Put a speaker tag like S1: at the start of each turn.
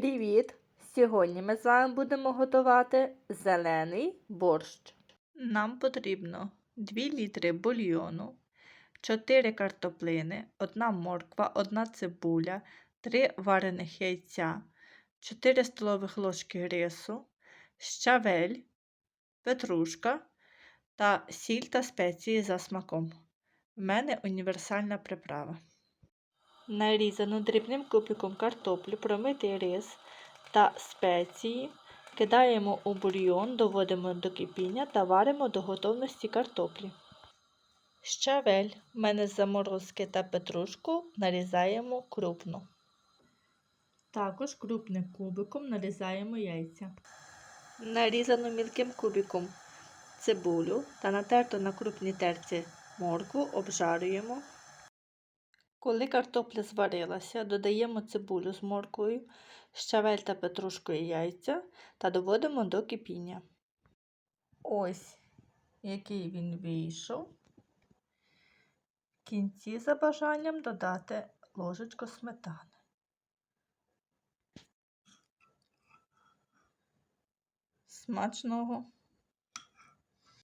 S1: Привіт! Сьогодні ми з вами будемо готувати зелений борщ. Нам потрібно 2 літри бульйону, 4 картоплини, 1 морква, 1 цибуля, 3 варених яйця, 4 столових ложки рису, щавель, петрушка та сіль та спеції за смаком. В мене універсальна приправа. Нарізану дрібним кубиком картоплю, промитий рис та спеції кидаємо у бульйон, доводимо до кипіння та варимо до готовності картоплі. Щавель в мене заморозки та петрушку нарізаємо крупно. Також крупним кубиком нарізаємо яйця. Нарізану мілким кубиком цибулю та натерту на крупній терці моркву обжарюємо. Коли картопля зварилася, додаємо цибулю з морквою, щавель та петрушку і яйця та доводимо до кипіння. Ось який він вийшов. В кінці за бажанням додати ложечку сметани. Смачного!